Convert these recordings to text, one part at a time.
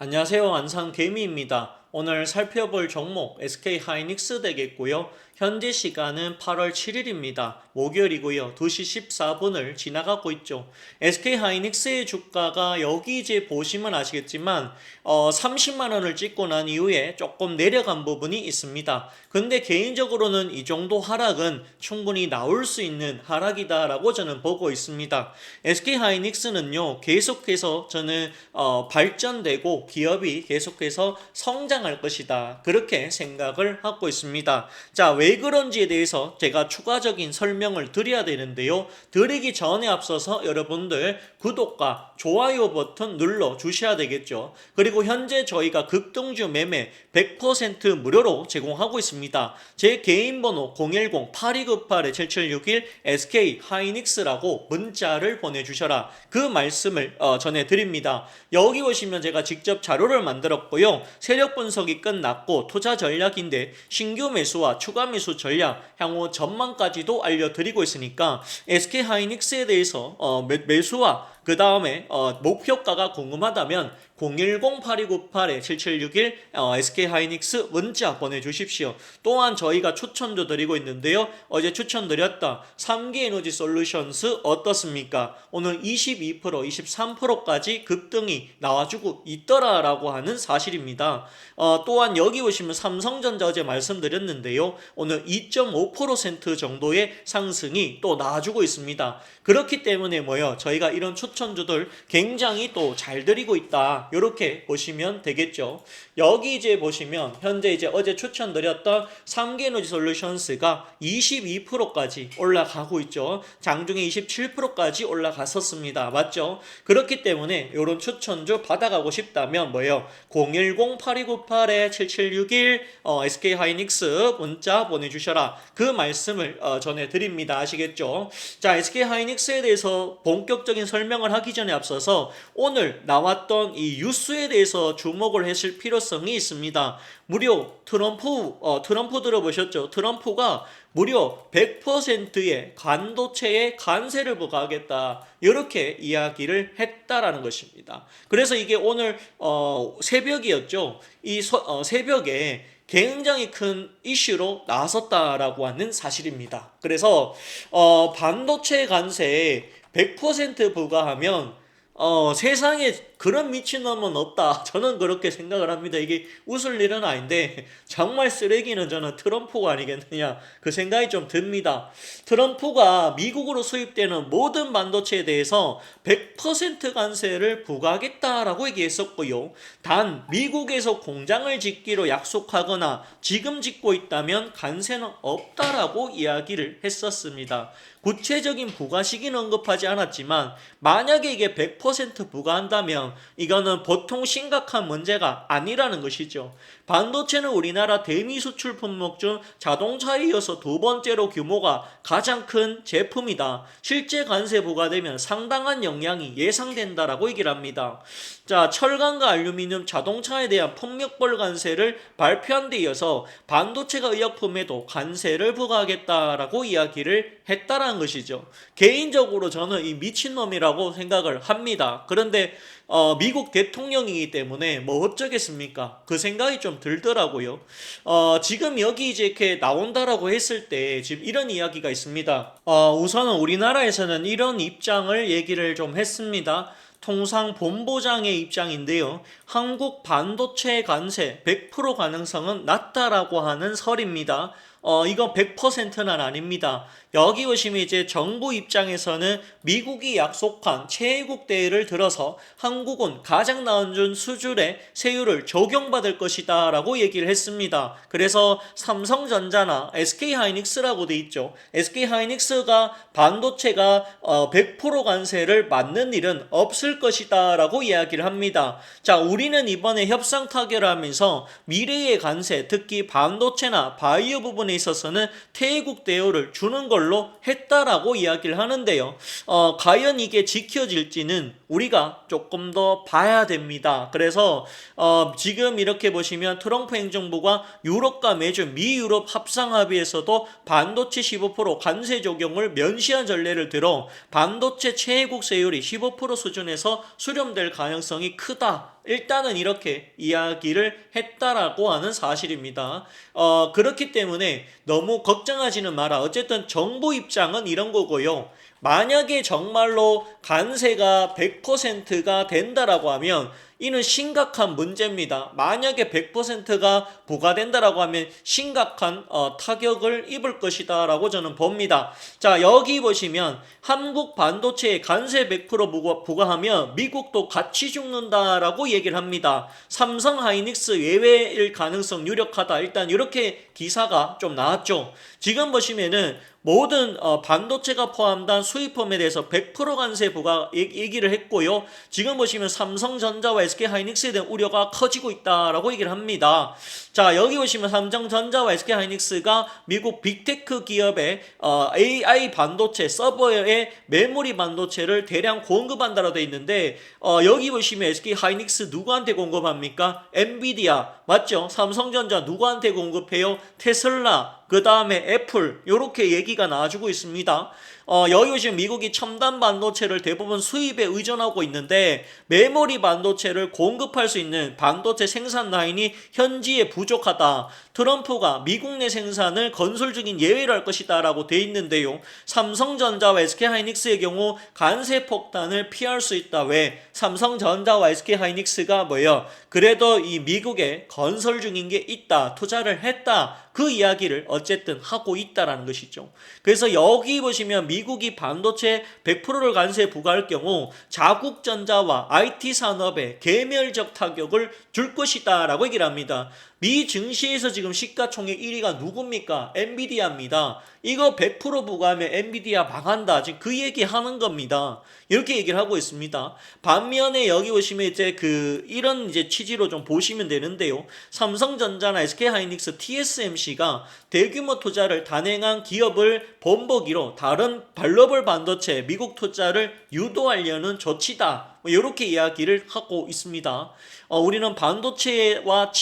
안녕하세요. 안산 개미입니다. 오늘 살펴볼 종목 SK 하이닉스 되겠고요. 현재 시간은 8월 7일입니다. 목요일이고요. 2시 14분을 지나가고 있죠. SK 하이닉스의 주가가 여기 이제 보시면 아시겠지만 어, 30만 원을 찍고 난 이후에 조금 내려간 부분이 있습니다. 근데 개인적으로는 이 정도 하락은 충분히 나올 수 있는 하락이다라고 저는 보고 있습니다. SK 하이닉스는요. 계속해서 저는 어, 발전되고 기업이 계속해서 성장 할 것이다. 그렇게 생각을 하고 있습니다. 자, 왜 그런지에 대해서 제가 추가적인 설명을 드려야 되는데요. 드리기 전에 앞서서 여러분들 구독과 좋아요 버튼 눌러 주셔야 되겠죠. 그리고 현재 저희가 급등주 매매 100% 무료로 제공하고 있습니다. 제 개인 번호 010-8298-7761 SK 하이닉스라고 문자를 보내주셔라. 그 말씀을 어, 전해드립니다. 여기 오시면 제가 직접 자료를 만들었고요. 세력 분 석이 끝났고 투자 전략인데 신규 매수와 추가 매수 전략, 향후 전망까지도 알려드리고 있으니까 SK 하이닉스에 대해서 어, 매, 매수와 그 다음에 어, 목표가가 궁금하다면 010-8298-7761 어, SK 하이닉스 문자 보내주십시오. 또한 저희가 추천도 드리고 있는데요. 어제 추천드렸다 3기 에너지 솔루션스 어떻습니까? 오늘 22% 23%까지 급등이 나와주고 있더라라고 하는 사실입니다. 어, 또한 여기 보시면 삼성전자 어제 말씀드렸는데요. 오늘 2.5% 정도의 상승이 또 나와주고 있습니다. 그렇기 때문에 뭐요? 저희가 이런 추천 주들 굉장히 또 잘 드리고 있다. 이렇게 보시면 되겠죠. 여기 이제 보시면 현재 이제 어제 추천드렸던 3개 에너지 솔루션스가 22%까지 올라가고 있죠. 장중에 27%까지 올라갔었습니다. 맞죠? 그렇기 때문에 이런 추천주 받아가고 싶다면 뭐예요? 010-8298-7761 어, SK 하이닉스 문자 보내주셔라. 그 말씀을 어, 전해드립니다. 아시겠죠? 자, SK 하이닉스에 대해서 본격적인 설명 을 하기 전에 앞서서 오늘 나왔던 이 뉴스에 대해서 주목을 했을 필요성이 있습니다. 무려 트럼프, 어, 트럼프 들어보셨죠? 트럼프가 무려 100%의 반도체에 관세를 부과하겠다. 이렇게 이야기를 했다라는 것입니다. 그래서 이게 오늘 어, 새벽이었죠. 이 서, 어, 새벽에 굉장히 큰 이슈로 나섰다라고 하는 사실입니다. 그래서 어, 반도체 관세에 100% 부과하면 어, 세상에 그런 미친놈은 없다. 저는 그렇게 생각을 합니다. 이게 웃을 일은 아닌데 정말 쓰레기는 저는 트럼프가 아니겠느냐 그 생각이 좀 듭니다. 트럼프가 미국으로 수입되는 모든 반도체에 대해서 100% 관세를 부과하겠다라고 얘기했었고요. 단 미국에서 공장을 짓기로 약속하거나 지금 짓고 있다면 관세는 없다라고 이야기를 했었습니다. 구체적인 부과 시기는 언급하지 않았지만 만약에 이게 100% 부과한다면 이거는 보통 심각한 문제가 아니라는 것이죠. 반도체는 우리나라 대미 수출 품목 중 자동차에 이어서 두 번째로 규모가 가장 큰 제품이다. 실제 관세 부과되면 상당한 영향이 예상된다라고 얘기를 합니다. 자, 철강과 알루미늄 자동차에 대한 폭력벌 관세를 발표한 데 이어서 반도체가 의약품에도 관세를 부과하겠다라고 이야기를 했다라는 것이죠. 개인적으로 저는 이 미친놈이라고 생각을 합니다. 그런데 어, 미국 대통령이기 때문에 뭐 어쩌겠습니까? 그 생각이 좀 들더라고요. 어, 지금 여기 이제 이렇게 나온다라고 했을 때 지금 이런 이야기가 있습니다. 어, 우선은 우리나라에서는 이런 입장을 얘기를 좀 했습니다. 통상 본부장의 입장인데요. 한국 반도체 관세 100% 가능성은 낮다라고 하는 설입니다. 어, 이건 100%는 아닙니다. 여기 보시면 이제 정부 입장에서는 미국이 약속한 최애국 대회를 들어서 한국은 가장 나은 수준의 세율을 적용받을 것이다 라고 얘기를 했습니다. 그래서 삼성전자나 SK하이닉스라고 돼 있죠. SK하이닉스가 반도체가 어, 100% 관세를 맞는 일은 없을 것이다 라고 이야기를 합니다. 자, 우리는 이번에 협상 타결을 하면서 미래의 관세, 특히 반도체나 바이오 부분 에 있어서는 태국 대우를 주는 걸로 했다라고 이야기를 하는데요. 어, 과연 이게 지켜질지는 우리가 조금 더 봐야 됩니다. 그래서 어, 지금 이렇게 보시면 트럼프 행정부가 유럽과 매주 미유럽 합상 합의에서도 반도체 15% 관세 적용을 면시한 전례를 들어 반도체 최애국 세율이 15% 수준에서 수렴될 가능성이 크다. 일단은 이렇게 이야기를 했다라고 하는 사실입니다. 어, 그렇기 때문에 너무 걱정하지는 마라. 어쨌든 정부 입장은 이런 거고요. 만약에 정말로 관세가 100%가 된다라고 하면 이는 심각한 문제입니다. 만약에 100%가 부과된다라고 하면 심각한 어, 타격을 입을 것이다라고 저는 봅니다. 자 여기 보시면 한국 반도체에 관세 100% 부과, 부과하면 미국도 같이 죽는다라고 얘기를 합니다. 삼성 하이닉스 예외일 가능성 유력하다. 일단 이렇게 기사가 좀 나왔죠. 지금 보시면은 모든 어, 반도체가 포함된 수입품에 대해서 100% 관세 부과 얘- 얘기를 했고요. 지금 보시면 삼성전자와 SK 하이닉스에 대한 우려가 커지고 있다라고 얘기를 합니다. 자 여기 보시면 삼성전자와 SK 하이닉스가 미국 빅테크 기업의 어, AI 반도체 서버의 메모리 반도체를 대량 공급한다라고 되어 있는데 어, 여기 보시면 SK 하이닉스 누구한테 공급합니까? 엔비디아 맞죠? 삼성전자 누구한테 공급해요? 테슬라 그 다음에 애플 요렇게 얘기가 나와주고 있습니다. 어, 여기 보시면 미국이 첨단 반도체를 대부분 수입에 의존하고 있는데 메모리 반도체를 공급할 수 있는 반도체 생산 라인이 현지에 부족하다. 트럼프가 미국 내 생산을 건설 중인 예외로 할 것이다라고 돼 있는데요. 삼성전자와 SK하이닉스의 경우 관세 폭탄을 피할 수 있다. 왜? 삼성전자와 SK하이닉스가 뭐예요? 그래도 이 미국에 건설 중인 게 있다. 투자를 했다. 그 이야기를 어쨌든 하고 있다라는 것이죠. 그래서 여기 보시면 미국이 반도체 100%를 관세 부과할 경우 자국 전자와 IT 산업에 개멸적 타격을 줄 것이다라고 얘기를 합니다. 미 증시에서 지금 시가총액 1위가 누굽니까? 엔비디아입니다. 이거 100% 부과하면 엔비디아 망한다. 지금 그 얘기 하는 겁니다. 이렇게 얘기를 하고 있습니다. 반면에 여기 보시면 이제 그 이런 이제 취지로 좀 보시면 되는데요. 삼성전자나 SK하이닉스, TSMC 가 대규모 투자를 단행한 기업을 본보기로 다른 발러블 반도체 미국 투자를 유도하려는 조치다. 뭐 이렇게 이야기를 하고 있습니다. 어, 우리는 반도체와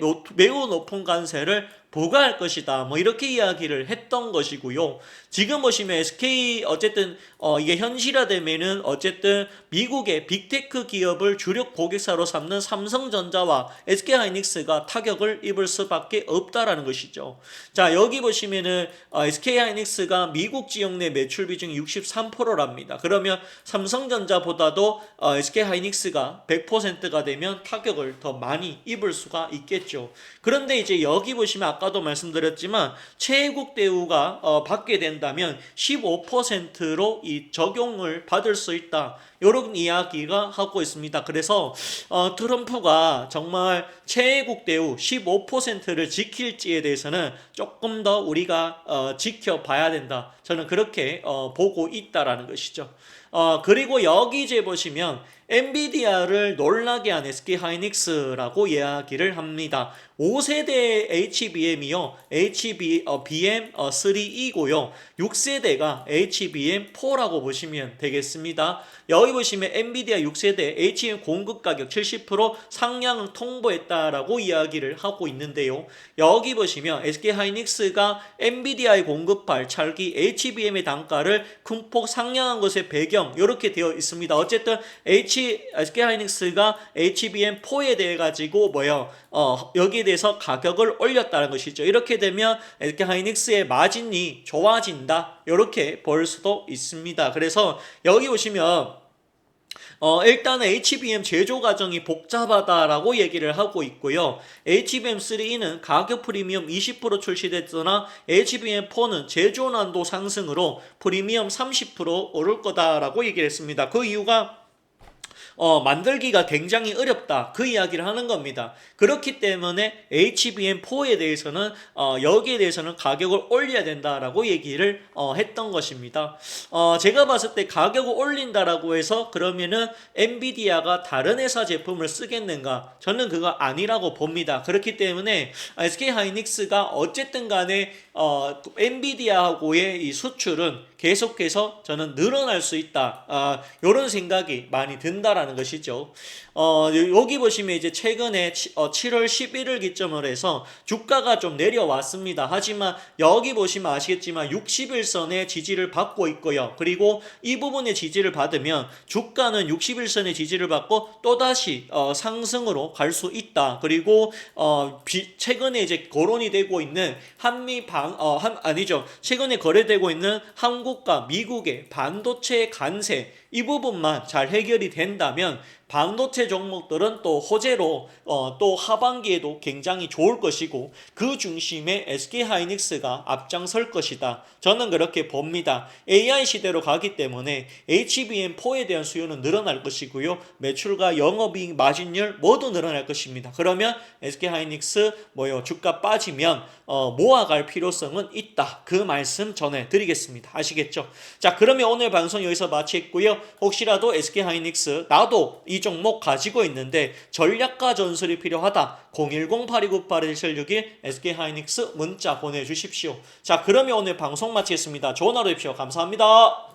노- 매우 높은 관세를 부과할 것이다. 뭐 이렇게 이야기를 했던 것이고요. 지금 보시면 SK 어쨌든 어 이게 현실화되면은 어쨌든 미국의 빅테크 기업을 주력 고객사로 삼는 삼성전자와 SK하이닉스가 타격을 입을 수밖에 없다라는 것이죠. 자 여기 보시면은 어, SK하이닉스가 미국 지역 내 매출 비중이 63%랍니다. 그러면 삼성전자보다도 어, SK하이닉스가 100%가 되면 타격을 더 많이 입을 수가 있겠죠. 그런데 이제 여기 보시면 아까도 말씀드렸지만 최애국 대우가 어, 받게 된다 면 15%로 이 적용을 받을 수 있다. 이런 이야기가 하고 있습니다. 그래서 어, 트럼프가 정말 최애국 대우 15%를 지킬지에 대해서는 조금 더 우리가 어, 지켜봐야 된다. 저는 그렇게 어, 보고 있다라는 것이죠. 어, 그리고 여기 이제 보시면 엔비디아를 놀라게 한 SK 하이닉스라고 이야기를 합니다. 5세대 HBM이요. HB, 어, BM 어, 3E고요. 6세대가 HBM4라고 보시면 되겠습니다. 여기 보시면 엔비디아 6세대 HBM 공급 가격 70% 상향을 통보했다라고 이야기를 하고 있는데요. 여기 보시면 SK 하이닉스가 엔비디아에 공급할 찰기 HBM의 단가를 큰 폭 상향한 것의 배경 이렇게 되어 있습니다. 어쨌든 H SK 하이닉스가 HBM4에 대해 가지고 뭐요? 어, 여기에 대해서 가격을 올렸다는 것이죠. 이렇게 되면 SK 하이닉스의 마진이 좋아진다. 이렇게 볼 수도 있습니다. 그래서 여기 보시면 어, 일단은 HBM 제조 과정이 복잡하다라고 얘기를 하고 있고요. HBM3는 가격 프리미엄 20% 출시됐으나 HBM4는 제조 난도 상승으로 프리미엄 30% 오를 거다라고 얘기를 했습니다. 그 이유가 어, 만들기가 굉장히 어렵다. 그 이야기를 하는 겁니다. 그렇기 때문에 HBM4에 대해서는, 어, 여기에 대해서는 가격을 올려야 된다라고 얘기를, 어, 했던 것입니다. 어, 제가 봤을 때 가격을 올린다라고 해서 그러면은 엔비디아가 다른 회사 제품을 쓰겠는가? 저는 그거 아니라고 봅니다. 그렇기 때문에 SK 하이닉스가 어쨌든 간에, 어, 엔비디아하고의 이 수출은 계속해서 저는 늘어날 수 있다. 아, 이런 생각이 많이 든다 라는 것이죠. 어, 여기 보시면 이제 최근에 치- 어, 7월 11일 기점으로 해서 주가가 좀 내려왔습니다. 하지만 여기 보시면 아시겠지만 60일선의 지지를 받고 있고요. 그리고 이 부분의 지지를 받으면 주가는 60일선의 지지를 받고 또다시 어, 상승으로 갈 수 있다. 그리고 어, 비- 최근에 이제 거론이 되고 있는 한미 방, 어, 한, 아니죠. 최근에 거래되고 있는 한국과 미국의 반도체 간세 이 부분만 잘 해결이 된다면 반도체 종목들은 또 호재로 어, 또 하반기에도 굉장히 좋을 것이고 그 중심에 SK 하이닉스가 앞장설 것이다. 저는 그렇게 봅니다. AI 시대로 가기 때문에 HBM4에 대한 수요는 늘어날 것이고요. 매출과 영업이익 마진율 모두 늘어날 것입니다. 그러면 SK 하이닉스 뭐요 주가 빠지면 어, 모아갈 필요성은 있다. 그 말씀 전해드리겠습니다. 아시겠죠? 자 그러면 오늘 방송 여기서 마치겠고요. 혹시라도 SK 하이닉스 나도 이 종목 가지고 있는데 전략가 전술이 필요하다. 010-8298-1761 SK 하이닉스 문자 보내주십시오. 자 그러면 오늘 방송 마치겠습니다. 좋은 하루 되십시오. 감사합니다.